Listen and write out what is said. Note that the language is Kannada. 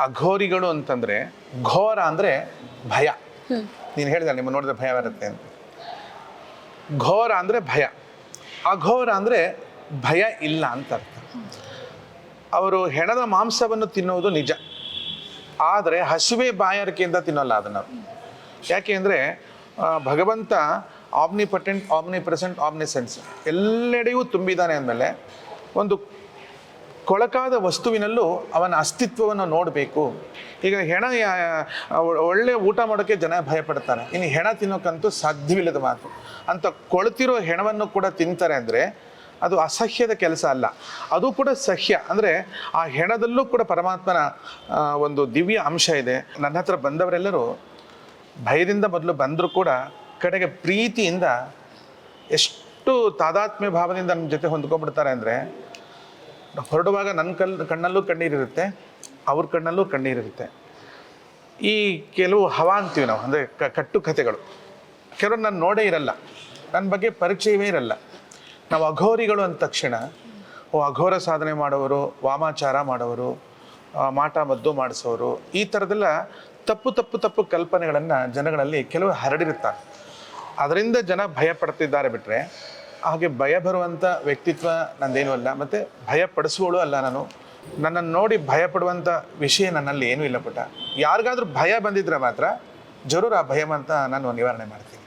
ಅಘೋರಿಗಳು ಅಂತಂದ್ರೆ ಘೋರ ಅಂದ್ರೆ ಭಯ. ನೀನು ಹೇಳಿದ ನಿಮ್ಮ ನೋಡಿದ್ರೆ ಭಯ ಬರುತ್ತೆ ಅಂತ. ಘೋರ ಅಂದ್ರೆ ಭಯ. ಅಘೋರ ಅಂದ್ರೆ ಭಯ ಇಲ್ಲ ಅಂತ ಅರ್ಥ. ಅವರು ಹೆಣದ ಮಾಂಸವನ್ನು ತಿನ್ನುವುದು ನಿಜ. ಆದರೆ ಹಸಿವೆ ಬಾಯಾರಿಕೆಯಿಂದ ತಿನ್ನಲ್ಲ ಅದನ್ನು ಯಾಕೆ ಅಂದರೆ ಭಗವಂತ omnipotent omnipresent omniscience ಎಲ್ಲೆಡೆಯೂ ತುಂಬಿದ್ದಾನೆ ಅಂದಮೇಲೆ ಒಂದು ಕೊಳಕಾದ ವಸ್ತುವಿನಲ್ಲೂ ಅವನ ಅಸ್ತಿತ್ವವನ್ನು ನೋಡಬೇಕು. ಈಗ ಹೆಣ ಒಳ್ಳೆ ಊಟ ಮಾಡೋಕ್ಕೆ ಜನ ಭಯಪಡ್ತಾರೆ. ಇನ್ನು ಹೆಣ ತಿನ್ನೋಕ್ಕಂತೂ ಸಾಧ್ಯವಿಲ್ಲದ ಮಾತು. ಅಂತ ಕೊಳ್ತಿರೋ ಹೆಣವನ್ನು ಕೂಡ ತಿಂತಾರೆ ಅಂದರೆ ಅದು ಅಸಹ್ಯದ ಕೆಲಸ ಅಲ್ಲ. ಅದು ಕೂಡ ಸಹ್ಯ. ಅಂದರೆ ಆ ಹೆಣದಲ್ಲೂ ಕೂಡ ಪರಮಾತ್ಮನ ಒಂದು ದಿವ್ಯ ಅಂಶ ಇದೆ. ನನ್ನ ಹತ್ರ ಬಂದವರೆಲ್ಲರೂ ಭಯದಿಂದ ಮೊದಲು ಬಂದರೂ ಕೂಡ ಕಡೆಗೆ ಪ್ರೀತಿಯಿಂದ ಎಷ್ಟು ತಾದಾತ್ಮ್ಯ ಭಾವದಿಂದ ನಮ್ಮ ಜೊತೆ ಹೊಂದ್ಕೊಂಡ್ಬಿಡ್ತಾರೆ ಅಂದರೆ ಹೊರಡುವಾಗ ನನ್ನ ಕಲ್, ಕಣ್ಣಲ್ಲೂ ಕಣ್ಣೀರಿರುತ್ತೆ ಅವ್ರ ಕಣ್ಣಲ್ಲೂ ಕಣ್ಣೀರಿರುತ್ತೆ ಈ ಕೆಲವು ಹವಾ ಅಂತೀವಿ ನಾವು, ಅಂದರೆ ಕಟ್ಟು ಕಥೆಗಳು. ಕೆಲವರು ನಾನು ನೋಡೇ ಇರಲ್ಲ ನನ್ನ ಬಗ್ಗೆ ಪರಿಚಯವೇ ಇರಲ್ಲ. ನಾವು ಅಘೋರಿಗಳು ಅಂದ ತಕ್ಷಣ, ಓ, ಅಘೋರ ಸಾಧನೆ ಮಾಡೋರು, ವಾಮಾಚಾರ ಮಾಡೋರು ಮಾಟ ಮದ್ದು ಮಾಡಿಸೋರು, ಈ ಥರದೆಲ್ಲ ತಪ್ಪು ತಪ್ಪು ತಪ್ಪು ಕಲ್ಪನೆಗಳನ್ನು ಜನಗಳಲ್ಲಿ ಕೆಲವು ಹರಡಿರುತ್ತಾರೆ ಅದರಿಂದ ಜನ ಭಯ ಪಡ್ತಿದ್ದಾರೆ ಬಿಟ್ಟರೆ ಹಾಗೆ ಭಯ ಬರುವಂಥ ವ್ಯಕ್ತಿತ್ವ ನಂದೇನೂ ಅಲ್ಲ, ಮತ್ತು ಭಯ ಪಡಿಸುವಳು ಅಲ್ಲ ನಾನು. ನನ್ನನ್ನು ನೋಡಿ ಭಯ ಪಡುವಂಥ ವಿಷಯ ನನ್ನಲ್ಲಿ ಏನೂ ಇಲ್ಲ ಪುಟ ಯಾರಿಗಾದ್ರೂ ಭಯ ಬಂದಿದ್ರೆ ಮಾತ್ರ ಜರೂರು ಆ ಭಯವಂತ ನಾನು ನಿವಾರಣೆ ಮಾಡ್ತೀನಿ.